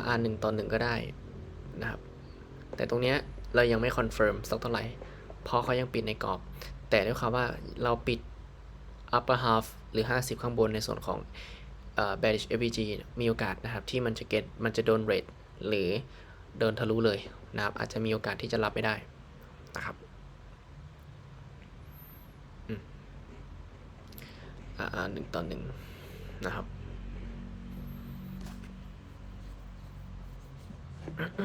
RR 1ต่อ1ก็ได้นะครับ แต่ตรงเนี้ยเรายังไม่คอนเฟิร์มสักเท่าไหร่ เพราะเขายังปิดในกรอบ แต่ด้วยความว่าเราปิด upper half หรือ 50 ข้างบนในส่วนของเอ่อ bearish FVG มีโอกาสนะครับ ที่มันจะ get มันจะโดนเรทหรือเดินทะลุเลยนะครับ อาจจะมีโอกาสที่จะรับไม่ได้นะครับอ่าหนึ่งต่อหนึ่งนะครับ อื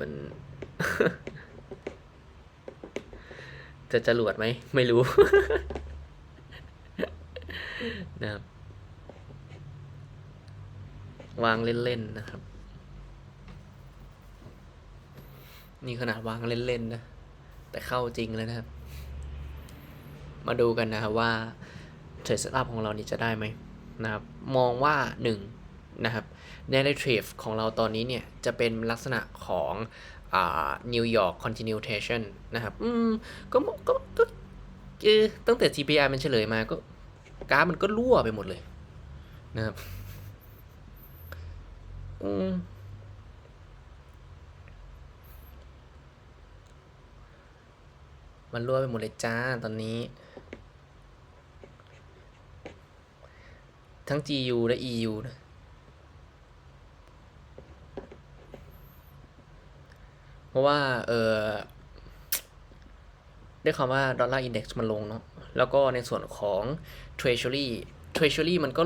มัน จะจรวดไหม ไม่รู้ นะครับ วางเล่น ๆ นะครับ นี่ขนาดวางเล่น ๆ นะ แต่เข้าจริงแล้วนะครับ มาดูกันนะครับว่าเทรดเซตอัพของเรานี่จะได้ไหมนะครับ มองว่า1นะครับ narrative ของเราตอนนี้เนี่ย จะเป็นลักษณะของอ่า New York continuation นะครับ อืม ก็ก็ก็ตั้งแต่ CPI มันเฉลยมาก็กราฟมันก็รั่วไปหมดเลยนะครับ อืมมันรั่วไปหมดเลยจ้าตอนนี้ ทั้ง GU และ EU นะ เพ ราะว่าเออด้วยคำว่าดอลลาร์อินเด็กซ์มันลงเนาะแล้วก็ในส่วนของ Treasury Treasury มันก็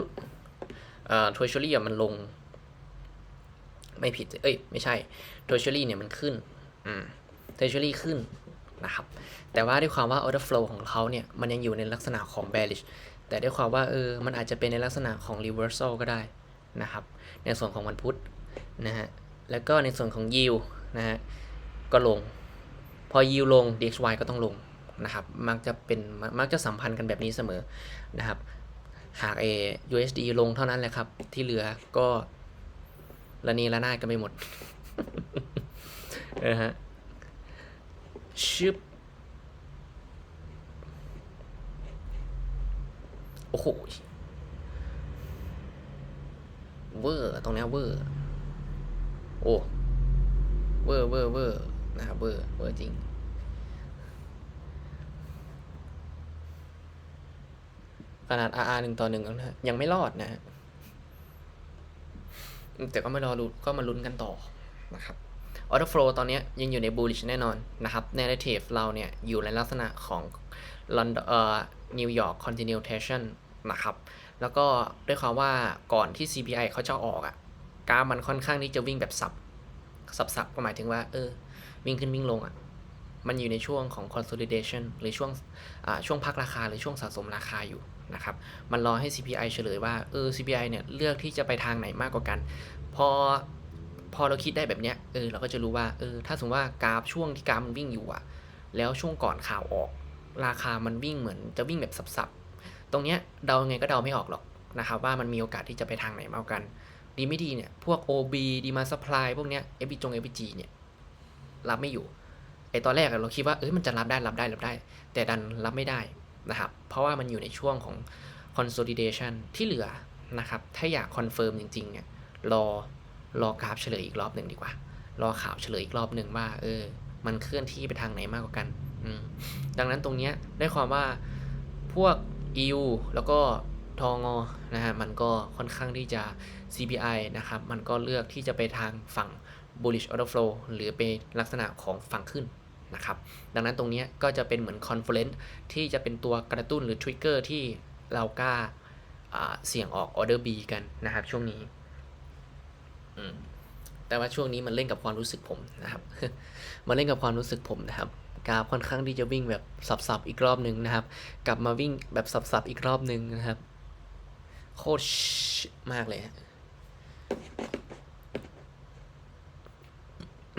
เอ่อ Treasury อะมันลง ไม่ผิด เอ้ย ไม่ใช่ Treasury เนี่ยมันขึ้นอืม Treasury ขึ้นนะครับ แต่ว่าด้วยความว่า order flow ของเขาเนี่ย มันยังอยู่ในลักษณะของ bearish แต่ด้วยความว่าเออ มันอาจจะเป็นในลักษณะของ reversal ก็ได้นะครับ ในส่วนของวันพุธนะฮะ แล้วก็ในส่วนของ yield นะฮะ ก็ลง พอ yield ลง DXY ก็ต้องลงนะครับ มักจะเป็นมักจะสัมพันธ์กันแบบนี้เสมอนะครับ หากเอ USD ลงเท่านั้นแหละครับ ที่เหลือก็ละนีละนาดกันไปหมดเออฮะชึบโอ้โหเวอร์ตรงนี้เวอร์ โอ้ เวอร์เวอร์เวอร์ นะครับเวอร์เวอร์จริง ขนาด RR หนึ่งต่อหนึ่งยังไม่รอดนะฮะแต่ก็ไมารอดูก็มาลุ้นกันต่อนะครับ Order flow ตอนนี้ยังอยู่ใน bullish แน่นอนนะครับ narrative เราเนี่ย อยู่ในลักษณะของ London เอ่อ New York continuation นะครับ แล้วก็ด้วยความว่าก่อนที่ CPI เขาจะออกอะ่ะกราฟมันค่อนข้างที่จะวิ่งแบบสับ สับสับก็หมายถึงว่า เออ วิ่งขึ้นวิ่งลงอะ่ะมันอยู่ในช่วงของ consolidation หรือช่วงช่วงพักราคาหรือช่วงสะสมราคาอยู่นะครับ มันรอให้ CPI เฉลยว่าเออ CPI เนี่ยเลือกที่จะไปทางไหนมากกว่ากัน พอพอเราคิดได้แบบเนี้ยเออเราก็จะรู้ว่าเออถ้าสมมติว่ากราฟช่วงที่กราฟมันวิ่งอยู่อะแล้วช่วงก่อนข่าวออก ราคามันวิ่งเหมือนจะวิ่งแบบสับๆ ตรงเนี้ยเดายังไงก็เดาไม่ออกหรอกนะครับว่ามันมีโอกาสที่จะไปทางไหนมากกัน ดีไม่ดีเนี่ยพวก OB ดีมา supply พวกเนี้ย FB จง FBG เนี่ย รับไม่อยู่ไอตอนแรกเราคิดว่าเอ้ยมันจะรับได้รับได้รับได้ แต่ดันรับไม่ได้นะครับ เพราะว่ามันอยู่ในช่วงของ consolidation ที่เหลือนะครับ ถ้าอยากคอนเฟิร์มจริงๆเนี่ยรอรอกราฟเฉลยอีกรอบหนึ่งดีกว่า รอข่าวเฉลยอีกรอบหนึ่งว่า เออ มันเคลื่อนที่ไปทางไหนมากกว่ากัน ดังนั้นตรงเนี้ยได้ความว่าพวก EU แล้วก็ทองอนะฮะมันก็ค่อนข้างที่จะ CPI นะครับ มันก็เลือกที่จะไปทางฝั่ง bullish order flow หรือเป็นลักษณะของฝั่งขึ้นนะครับ ดังนั้นตรงนี้ก็จะเป็นเหมือน confluence ที่จะเป็นตัวกระตุ้นหรือ trigger ที่เรากล้าเสี่ยงออก order B กันนะครับช่วงนี้ แต่ว่าช่วงนี้มันเล่นกับความรู้สึกผมนะครับมาเล่นกับความรู้สึกผมนะครับกราฟค่อนข้างที่จะวิ่งแบบสับๆอีกรอบหนึ่งนะครับ กลับมาวิ่งแบบสับๆอีกรอบหนึ่งนะครับ โคตรมากเลย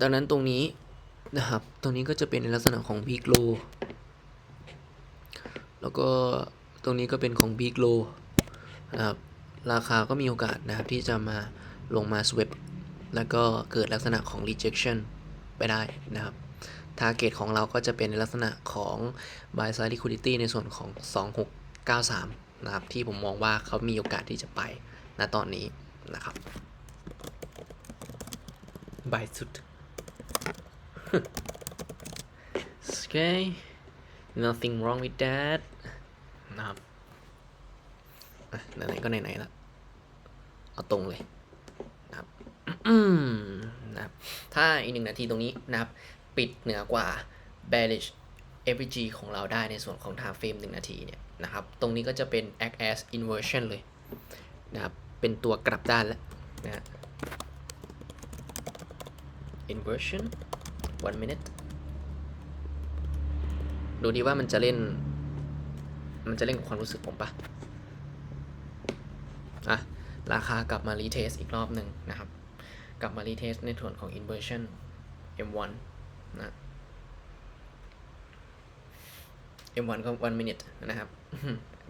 ดังนั้นตรงนี้นะครับ ตรงนี้ก็จะเป็นในลักษณะของ week low แล้วก็ตรงนี้ก็เป็นของ big low นะครับ ราคาก็มีโอกาสนะครับที่จะมาลงมา swap แล้วก็เกิดลักษณะของ rejection ไปได้นะครับ target ของเราก็จะเป็นในลักษณะของ buy side liquidity ในส่วนของ 2693 นะครับ ที่ผมมองว่าเขามีโอกาสที่จะไปณตอนนี้นะครับ บายสุด okay nothing wrong with that นะครับอะไหนๆก็ไหนๆละเอาตรงเลยนะครับอืมนะครับ ถ้าอีกหนึ่งนาทีตรงนี้นะครับ ปิดเหนือกว่า bearish FVG ของเราได้ในส่วนของ time frame 1 นาทีเนี่ยนะครับ ตรงนี้ก็จะเป็น act as inversion เลยนะครับ เป็นตัวกลับด้านแล้วนะฮะ inversion one minute ดูดีว่ามันจะเล่น มันจะเล่นกับความรู้สึกผมปะอะ ราคากลับมารีเทสอีกรอบหนึ่งนะครับ กลับมารีเทสในส่วนของ inversion M1 นะ M1 ก็ one minute นะครับ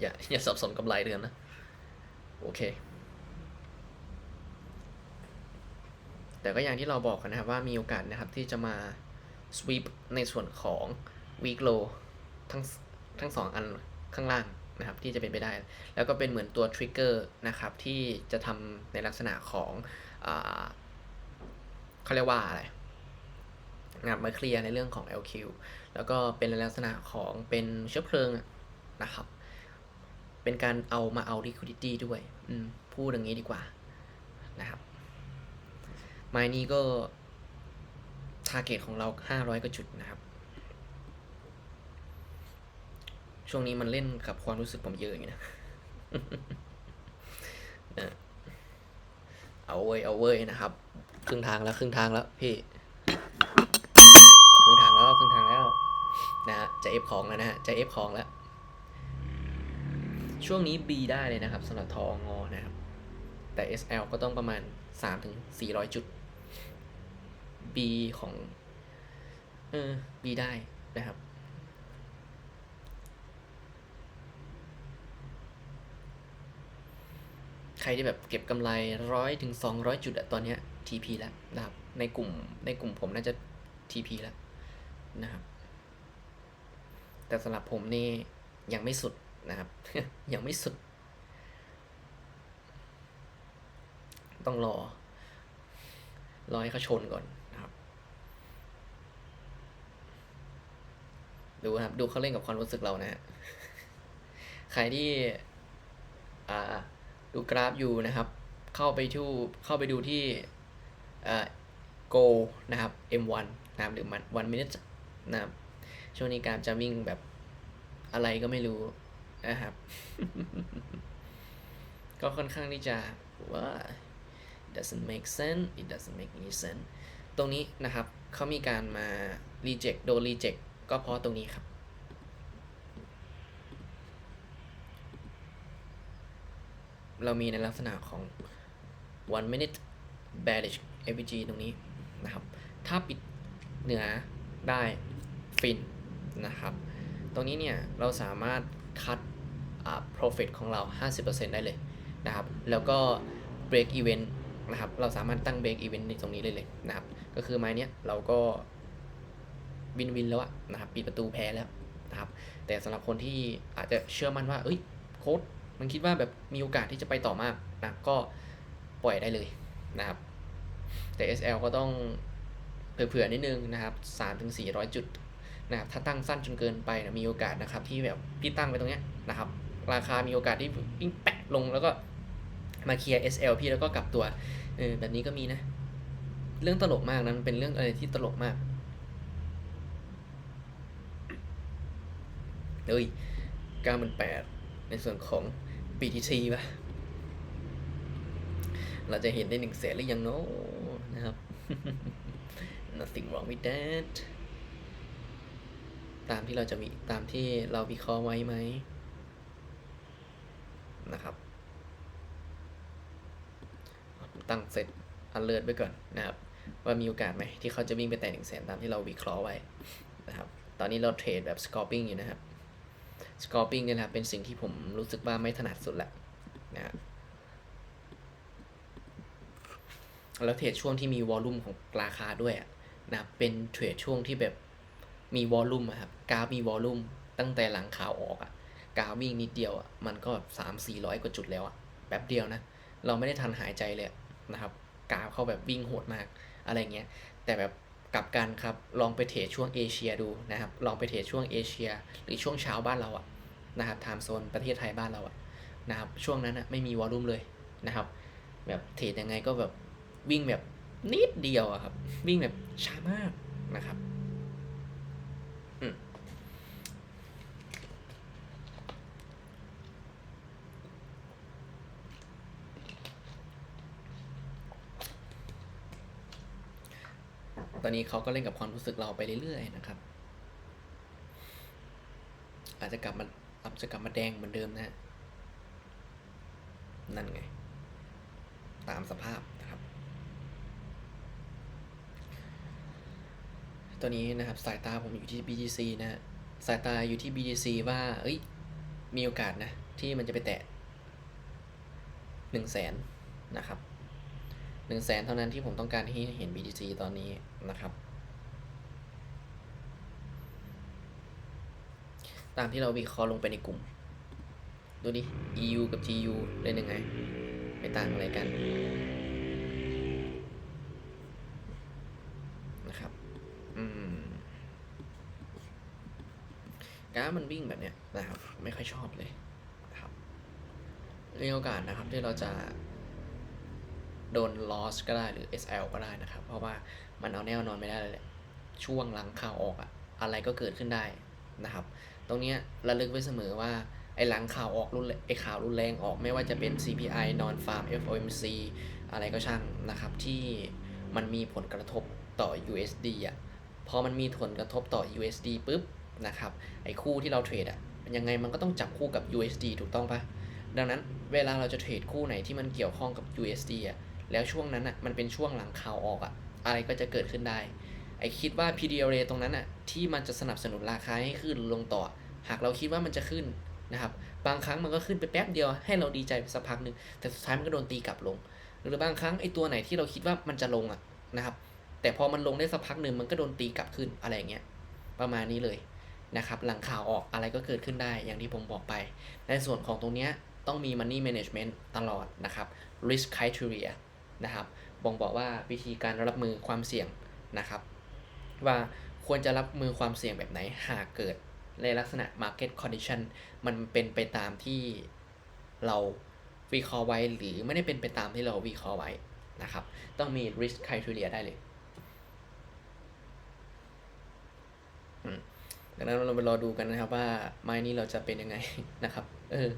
อย่าอย่าสับสนกับรายเดือนนะ โอเค แต่ก็อย่างที่เราบอกกันนะครับว่ามีโอกาสนะครับที่จะมา sweep ในส่วนของ week low ทั้งทั้งสองอันข้างล่างนะครับที่จะเป็นไปได้ แล้วก็เป็นเหมือนตัว trigger นะครับที่จะทำในลักษณะของเขาเรียกว่าอะไรนะครับมาเคลียร์ในเรื่องของ LQ แล้วก็เป็นในลักษณะของเป็นเชื้อเพลิงนะครับ เป็นการเอามาเอา liquidity ด้วยพูดอย่างนี้ดีกว่านะครับ ไม้นี้ก็ทาร์เก็ตของเรา 500 กว่าจุดนะครับ ช่วงนี้มันเล่นกับความรู้สึกผมเยอะอยู่นะนะ เอาเว้ย เอาเว้ยนะครับ ครึ่งทางแล้วครึ่งทางแล้วพี่ครึ่งทางแล้วครึ่งทางแล้วนะฮะจะเอฟของแล้วนะฮะจะเอฟของแล้ว ช่วงนี้ B ได้เลยนะครับสำหรับทองอนะครับ แต่ SL ก็ต้องประมาณ 3-400 จุด B ของเออ B ได้นะครับ ใครที่แบบเก็บกำไรร้อยถึงสองร้อยจุดอะตอนเนี้ย TP แล้วนะครับ ในกลุ่มในกลุ่มผมน่าจะ TP แล้วนะครับ แต่สำหรับผมนี่ยังไม่สุดนะครับ ยังไม่สุด ต้องรอ รอให้เขาชนก่อนนะครับ ดูครับ ดูเขาเล่นกับความรู้สึกเรานะฮะใครที่ดูกราฟอยู่นะครับ เข้าไปที่เข้าไปดูที่ go นะครับ M1 นะครับหรือมัน one minute นะครับ ช่วงนี้การจะวิ่งแบบอะไรก็ไม่รู้นะครับ ก็ค่อนข้างที่จะว่า doesn't make sense it doesn't make any sense ตรงนี้นะครับเขามีการมา reject โดน reject ก็เพราะตรงนี้ครับ เรามีในลักษณะของ one minute bearish FVG ตรงนี้นะครับ ถ้าปิดเหนือได้ฟินนะครับ ตรงนี้เนี่ยเราสามารถคัด profit ของเรา 50%ได้เลยนะครับ แล้วก็ break event นะครับ เราสามารถตั้ง break event ในตรงนี้เลยเลยนะครับ ก็คือไม้เนี้ยเราก็ วินวินแล้วอะนะครับปิดประตูแพ้แล้วนะครับแต่สำหรับคนที่อาจจะเชื่อมั่นว่าเอ้ยโค้ดมันคิดว่าแบบมีโอกาสที่จะไปต่อมากนะก็ปล่อยได้เลยนะครับแต่ SL ก็ต้องเผื่อๆนิดนึงนะครับ3-400 จุดนะครับถ้าตั้งสั้นจนเกินไปนะมีโอกาสนะครับที่แบบพี่ตั้งไปตรงเนี้ยนะครับราคามีโอกาสที่วิ่งแปะลงแล้วก็มาเคลียร์ SL พี่แล้วก็กลับตัวเออแบบนี้ก็มีนะ เรื่องตลกมากนะมันเป็นเรื่องอะไรที่ตลกมาก เอ้ยเก้ามันแปดในส่วนของ BTC ป่ะ เราจะเห็นได้หนึ่งแสนหรือยังเนาะนะครับ nothing wrong with that ตามที่เราจะมีตามที่เราวิเคราะห์ไว้ไหมนะครับตั้งเซตอันเลิศไว้ก่อนนะครับ ว่ามีโอกาสไหมที่เขาจะวิ่งไปแต่หนึ่งแสนตามที่เราวิเคราะห์ไว้นะครับ ตอนนี้เราเทรดแบบ scalping อยู่นะครับ scalping เนี่ยนะเป็นสิ่งที่ผมรู้สึกว่าไม่ถนัดสุดแหละนะแล้วเทรดช่วงที่มีวอลลุ่มของราคาด้วยอะนะเป็นเทรดช่วงที่แบบมีวอลลุ่มครับกราฟมีวอลลุ่มตั้งแต่หลังข่าวออกอะกราฟวิ่งนิดเดียวอะมันก็สามสี่ร้อยกว่าจุดแล้วอะแป๊บเดียวนะ เราไม่ได้ทันหายใจเลยนะครับกราฟเขาแบบวิ่งโหดมากอะไรเงี้ย แต่แบบ กับกันครับลองไปเทรดช่วงเอเชียดูนะครับ ลองไปเทรดช่วงเอเชีย หรือช่วงเช้าบ้านเราอะนะครับไทม์โซนประเทศไทยบ้านเราอะนะครับช่วงนั้นอะไม่มีวอลลุ่มเลยนะครับ แบบเทรดยังไงก็แบบวิ่งแบบนิดเดียวอะครับ วิ่งแบบช้ามากนะครับ ตอนนี้เขาก็เล่นกับความรู้สึกเราไปเรื่อยๆนะครับ อาจจะกลับมาอาจจะกลับมาแดงเหมือนเดิมนะนั่นไง ตามสภาพนะครับตัวนี้นะครับสายตาผมอยู่ที่ BTC นะ สายตาอยู่ที่ BTC ว่า เอ้ย มีโอกาสนะ ที่มันจะไปแตะหนึ่งแสนนะครับ หนึ่งแสนเท่านั้นที่ผมต้องการที่เห็น BTC ตอนนี้นะครับ ตามที่เราวิเคราะห์ลงไปในกลุ่ม ดูดิ EU กับ GU เล่นยังไง ไม่ต่างอะไรกันนะครับ อืมกราฟมันวิ่งแบบเนี้ยนะครับ ไม่ค่อยชอบเลยนะครับมีโอกาสนะครับที่เราจะ โดน loss ก็ได้หรือ SL ก็ได้นะครับ เพราะว่ามันเอาแน่นอนไม่ได้เลยช่วงหลังข่าวออกอะอะไรก็เกิดขึ้นได้นะครับ ตรงนี้ระลึกไว้เสมอว่าไอ้หลังข่าวออกรุนไอ้ข่าวรุนแรงออกไม่ว่าจะเป็น CPI non farm FOMC อะไรก็ช่างนะครับ ที่มันมีผลกระทบต่อ USD อะพอมันมีผลกระทบต่อ USD ปุ๊บนะครับไอ้คู่ที่เราเทรดอะยังไงมันก็ต้องจับคู่กับ USD ถูกต้องปะดังนั้นเวลาเราจะเทรดคู่ไหนที่มันเกี่ยวข้องกับ USD อะ แล้วช่วงนั้นอะมันเป็นช่วงหลังข่าวออกอะอะไรก็จะเกิดขึ้นได้ ไอคิดว่า PDLA ตรงนั้นอะที่มันจะสนับสนุนราคาให้ขึ้นลงต่อ หากเราคิดว่ามันจะขึ้นนะครับบางครั้งมันก็ขึ้นไปแป๊บเดียวให้เราดีใจสักพักหนึ่งแต่สุดท้ายมันก็โดนตีกลับลง หรือบางครั้งไอตัวไหนที่เราคิดว่ามันจะลงอะนะครับแต่พอมันลงได้สักพักหนึ่งมันก็โดนตีกลับขึ้นอะไรอย่างเงี้ยประมาณนี้เลยนะครับหลังข่าวออกอะไรก็เกิดขึ้นได้อย่างที่ผมบอกไป ในส่วนของตรงเนี้ยต้องมี money management ตลอดนะครับ risk criteria นะครับบ่งบอกว่าวิธีการรับมือความเสี่ยงนะครับ ว่าควรจะรับมือความเสี่ยงแบบไหนหากเกิดในลักษณะ market condition มันเป็นไปตามที่เราวิเคราะห์ไว้หรือไม่ได้เป็นไปตามที่เราวิเคราะห์ไว้นะครับ ต้องมี risk criteria ได้เลยอืมดังนั้นเราไปรอดูกันนะครับว่าไม้นี้เราจะเป็นยังไงนะครับ เออ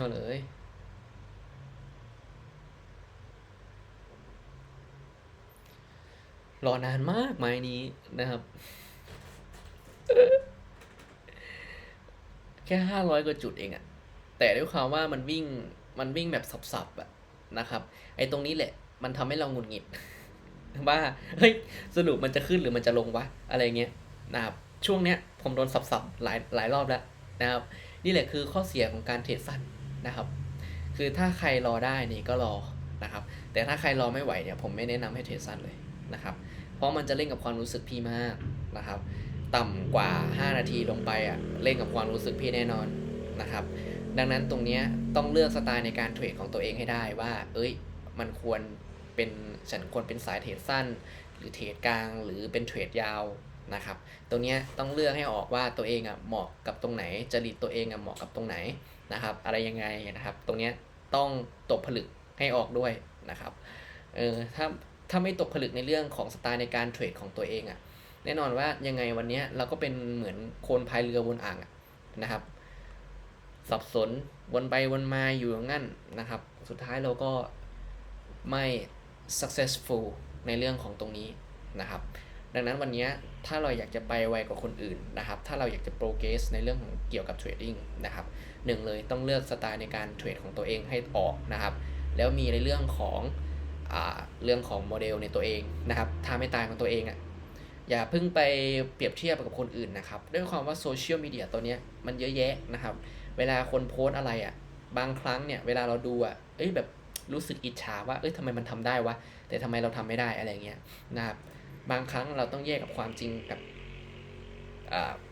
เอาเลยรอนานมากไม้นี้นะครับ แค่ห้าร้อยกว่าจุดเองอะแต่ด้วยความว่ามันวิ่งมันวิ่งแบบสับๆอะนะครับ ไอ้ตรงนี้แหละ มันทำให้เราหงุดหงิดว่าเฮ้ยสรุปมันจะขึ้นหรือมันจะลงวะอะไรเงี้ยนะครับช่วงเนี้ยผมโดนสับๆหลายหลายรอบแล้วนะครับ นี่แหละคือข้อเสียของการเทรดสั้น นะครับ คือถ้าใครรอได้นี่ก็รอนะครับ แต่ถ้าใครรอไม่ไหวเนี่ยผมไม่แนะนำให้เทรดสั้นเลยนะครับ เพราะมันจะเล่นกับความรู้สึกพี่มากนะครับ ต่ำกว่า 5 นาทีลงไปอะเล่นกับความรู้สึกพี่แน่นอนนะครับ ดังนั้นตรงนี้ต้องเลือกสไตล์ในการเทรดของตัวเองให้ได้ว่า เอ้ย มันควรเป็นฉันควรเป็นสายเทรดสั้น หรือเทรดกลางหรือเป็นเทรดยาวนะครับ ตรงนี้ต้องเลือกให้ออกว่าตัวเองอะเหมาะกับตรงไหนจริตตัวเองอะเหมาะกับตรงไหน นะครับ อะไรยังไงนะครับ ตรงนี้ต้องตกผลึกให้ออกด้วยนะครับเออถ้าถ้าไม่ตกผลึกในเรื่องของสไตล์ในการเทรดของตัวเองอะแน่นอนว่ายังไงวันนี้เราก็เป็นเหมือนโคนพายเรือบนอ่างอะนะครับ สับสนวนไปวนมาอยู่อย่างนั้นนะครับ สุดท้ายเราก็ไม่ successful ในเรื่องของตรงนี้นะครับ ดังนั้นวันนี้ถ้าเราอยากจะไปไวกว่าคนอื่นนะครับ ถ้าเราอยากจะ progress ในเรื่องของเกี่ยวกับเทรดดิ้งนะครับ หนึ่งเลยต้องเลือกสไตล์ในการเทรดของตัวเองให้ออกนะครับ แล้วมีในเรื่องของอเรื่องของโมเดลในตัวเองนะครับท่าไม่ตายของตัวเองอะอย่าเพิ่งไปเปรียบเทียบกับคนอื่นนะครับ ด้วยความว่าโซเชียลมีเดียตัวเนี้ยมันเยอะแยะนะครับ เวลาคนโพสอะไรอะ่ะบางครั้งเนี่ยเวลาเราดูอะ่ะเอ้ยแบบรู้สึกอิจฉาว่าเอ้ยทำไมมันทำได้วะแต่ทำไมเราทำไม่ได้อะไรเงี้ยนะครับบางครั้งเราต้องแยกกับความจริงกับ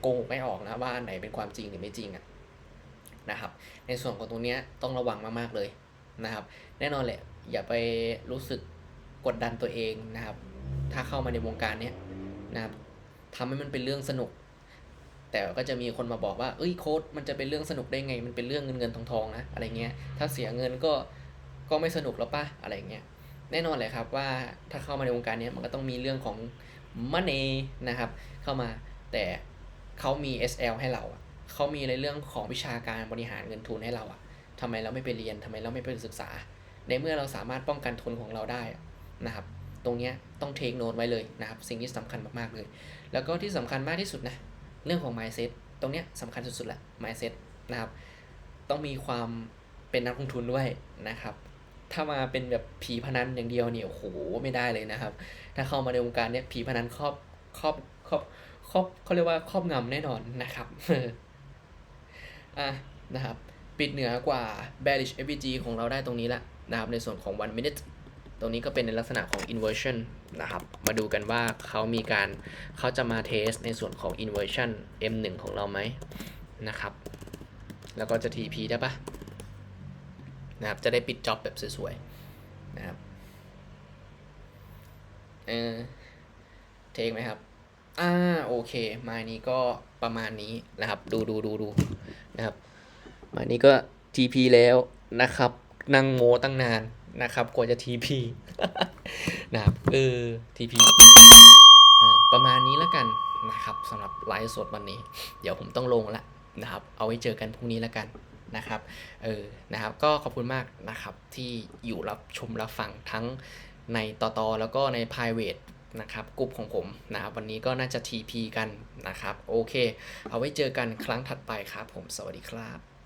โกหกไม่ออกนะว่าอันไหนเป็นความจริงหรือไม่จริงอะ นะครับ ในส่วนของตรงนี้ต้องระวังมากๆเลยนะครับ แน่นอนแหละอย่าไปรู้สึกกดดันตัวเองนะครับ ถ้าเข้ามาในวงการเนี้ยนะครับทำให้มันเป็นเรื่องสนุก แต่ก็จะมีคนมาบอกว่าเอ้ยโค้ดมันจะเป็นเรื่องสนุกได้ไง มันเป็นเรื่องเงินเงินทองทองนะอะไรเงี้ยถ้าเสียเงินก็ก็ไม่สนุกแล้วป่ะอะไรเงี้ยแน่นอนเลยครับว่าถ้าเข้ามาในวงการนี้มันก็ต้องมีเรื่องของ money นะครับ เข้ามาแต่เขามี SL ให้เรา เขามีในเรื่องของวิชาการบริหารเงินทุนให้เราอะทำไมเราไม่ไปเรียนทำไมเราไม่ไปศึกษา ในเมื่อเราสามารถป้องกันทุนของเราได้นะครับ ตรงเนี้ยต้องเทคโน e ไว้เลยนะครับ สิ่งที่สำคัญมากๆเลย แล้วก็ที่สำคัญมากที่สุดนะเรื่องของ mindset ตรงเนี้ยสำคัญสุดๆแหละ mindset นะครับ ต้องมีความเป็นนักลงทุนด้วยนะครับ ถ้ามาเป็นแบบผีพนันอย่างเดียวเนี่ยโอ้โหไม่ได้เลยนะครับ ถ้าเข้ามาในวงการเนี้ยผีพนันครอบครอบครอบครอบเขาเรียกว่าครอบงำแน่นอนนะครับ อะนะครับปิดเหนือกว่า bearish FVG ของเราได้ตรงนี้ละนะครับในส่วนของ one minute ตรงนี้ก็เป็นในลักษณะของ inversion นะครับ มาดูกันว่าเขามีการเขาจะมาเทสในส่วนของ inversion M1 ของเราไหมนะครับ แล้วก็จะ TP ได้ปะนะครับ จะได้ปิดจ็อบแบบสวยๆนะครับเออเทคไหมครับ อ่า โอเค มานี้ก็ประมาณนี้นะครับ ดูดูดูดู นะครับมานี้ก็ TP แล้วนะครับ นั่งโมตั้งนานนะครับ กว่าจะ TP นะครับเออ TP ประมาณนี้แล้วกันนะครับสำหรับไลฟ์สดวันนี้ เดี๋ยวผมต้องลงละนะครับ เอาไว้เจอกันพรุ่งนี้แล้วกันนะครับเออนะครับ ก็ขอบคุณมากนะครับที่อยู่รับชมรับฟังทั้งในต่อตอแล้วก็ใน private นะครับกลุ่มของผมนะครับวันนี้ก็น่าจะ TP กันนะครับ โอเค เอาไว้เจอกันครั้งถัดไปครับผมสวัสดีครับ